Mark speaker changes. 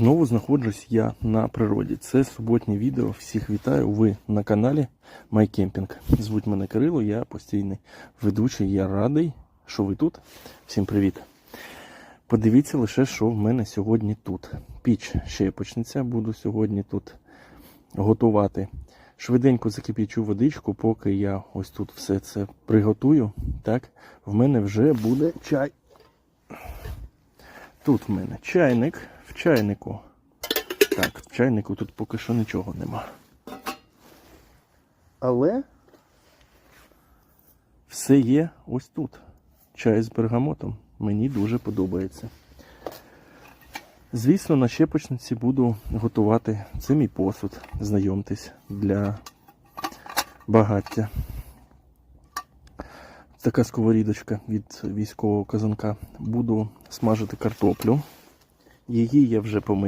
Speaker 1: Знову знаходжусь я на природі. Це суботнє відео. Всіх вітаю. Ви на каналі MyCamping. Звуть мене Кирило, я постійний ведучий. Я радий, що ви тут. Всім привіт. Подивіться лише, що в мене сьогодні тут. Піч щепочниця. Буду сьогодні тут готувати. Швиденько закип'ячу водичку, поки я ось тут все це приготую. Так, в мене вже буде чай. Тут в мене чайник. Чайнику. Так, в чайнику тут поки що нічого нема. Але все є ось тут. Чай з бергамотом. Мені дуже подобається. Звісно, на щепочниці буду готувати. Це мій посуд. Знайомтесь для багаття. Така сковорідочка від військового казанка. Буду смажити картоплю. Її я вже помив.